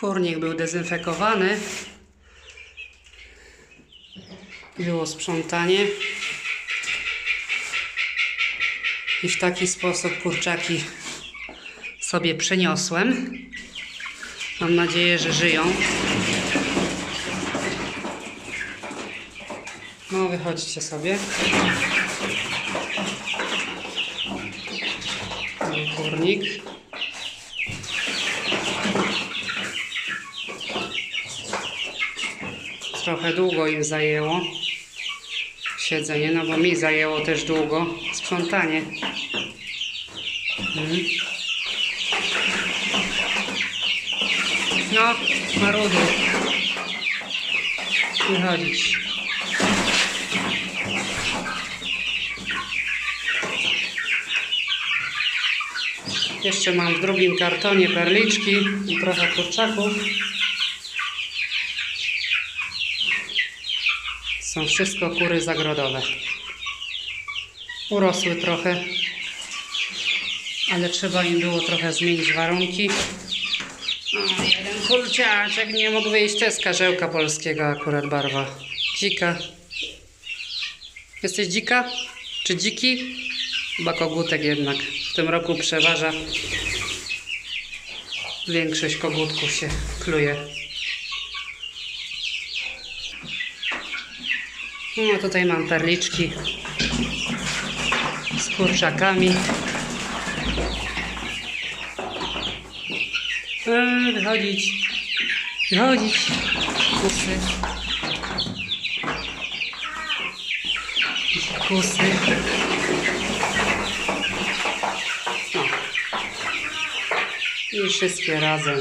Kurnik był dezynfekowany. Było sprzątanie. I w taki sposób kurczaki sobie przeniosłem. Mam nadzieję, że żyją. No, wychodźcie sobie. Kurnik. Trochę długo im zajęło siedzenie, no bo mi zajęło też długo sprzątanie. Mhm. No, marudy. Wychodzić. Jeszcze mam w drugim kartonie perliczki i trochę kurczaków. Są wszystko kury zagrodowe. Urosły trochę, ale trzeba im było trochę zmienić warunki. O, jeden kurczaczek nie mógł wyjść. To jest karzełka polskiego akurat barwa. Dzika. Jesteś dzika? Czy dziki? Chyba kogutek jednak. W tym roku przeważa. Większość kogutków się kluje. No tutaj mam perliczki z kurczakami. Eee, wychodzić. Wychodzić. Kusy. Kusy. No. I wszystkie razem.